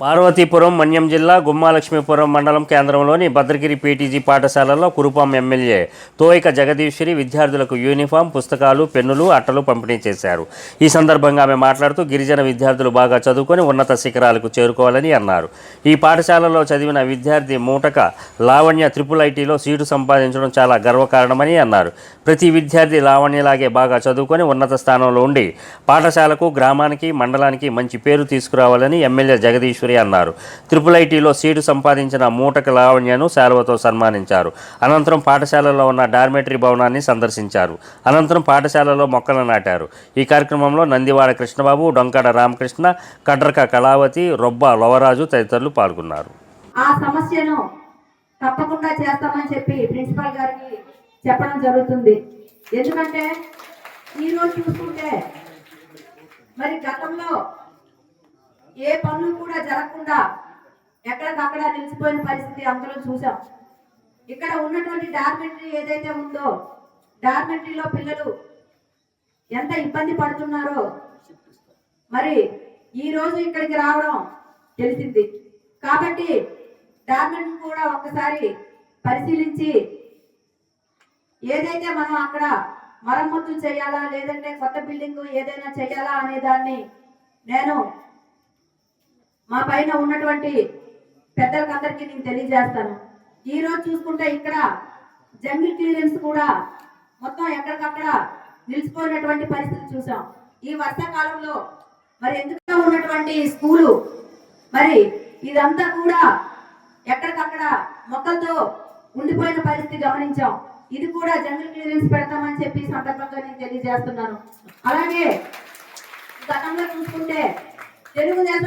పార్వతీపురం మన్యం జిల్లా గుమ్మాలక్ష్మీపురం మండలం కేంద్రంలోని భద్రగిరి పీటీజీ పాఠశాలలో కురుపాం ఎమ్మెల్యే తోయిక జగదీశ్వరి విద్యార్థులకు యూనిఫామ్ పుస్తకాలు పెన్నులు అట్టలు పంపిణీ చేశారు. ఈ సందర్భంగా ఆమె మాట్లాడుతూ గిరిజన విద్యార్థులు బాగా చదువుకొని ఉన్నత శిఖరాలకు చేరుకోవాలని అన్నారు. ఈ పాఠశాలలో చదివిన విద్యార్థి మూటక లావణ్య త్రిపుల్ ఐటీలో సీటు సంపాదించడం చాలా గర్వకారణమని అన్నారు. ప్రతి విద్యార్థి లావణ్యలాగే బాగా చదువుకొని ఉన్నత స్థానంలో ఉండి పాఠశాలకు గ్రామానికి మండలానికి మంచి పేరు తీసుకురావాలని ఎమ్మెల్యే జగదీశ్వరి అన్నారు. త్రిపుల్ ఐటీలో సీటు సంపాదించిన మూటక లావణ్యను శాలువతో సన్మానించారు. అనంతరం పాఠశాలలో ఉన్న డార్మెటరీ భవనాన్ని సందర్శించారు. అనంతరం పాఠశాలలో మొక్కలు నాటారు. ఈ కార్యక్రమంలో నందివాడ కృష్ణబాబు డొంకడ రామకృష్ణ కడ్రక కళావతి రొబ్బ లవరాజు తదితరులు పాల్గొన్నారు. ఆ సమస్యను తప్పకుండా చేస్తామని చెప్పి ప్రిన్సిపాల్ గారికి చెప్పడం జరుగుతుంది. ఎందుకంటే ఈరోజు చూసుకుంటే మరి గతంలో ఏ పనులు కూడా జరగకుండా ఎక్కడికక్కడ నిలిచిపోయిన పరిస్థితి అందరం చూసాం. ఇక్కడ ఉన్నటువంటి డార్మెంటరీ ఏదైతే ఉందో డార్మెంటరీలో పిల్లలు ఎంత ఇబ్బంది పడుతున్నారో మరి ఈ రోజు ఇక్కడికి రావడం తెలిసింది. కాబట్టి డార్మెంట్ కూడా ఒక్కసారి పరిశీలించి ఏదైతే మనం అక్కడ మరమ్మతులు చేయాలా లేదంటే కొత్త బిల్డింగ్ ఏదైనా చేయాలా అనే దాన్ని నేను మా పైన ఉన్నటువంటి పెద్దలకందరికీ నేను తెలియజేస్తాను. ఈ రోజు చూసుకుంటే ఇక్కడ జంగిల్ క్లియరెన్స్ కూడా మొత్తం ఎక్కడికక్కడ నిలిచిపోయినటువంటి పరిస్థితి చూసాం. ఈ వర్షాకాలంలో మరి ఎందుకు ఉన్నటువంటి స్కూలు మరి ఇదంతా కూడా ఎక్కడికక్కడ మొక్కలతో ఉండిపోయిన పరిస్థితి గమనించాం. ఇది కూడా జంగిల్ క్లియరెన్స్ పెడతామని చెప్పి సందర్భంగా నేను తెలియజేస్తున్నాను. అలాగే గతంలో చూసుకుంటే తెలుగుదేశం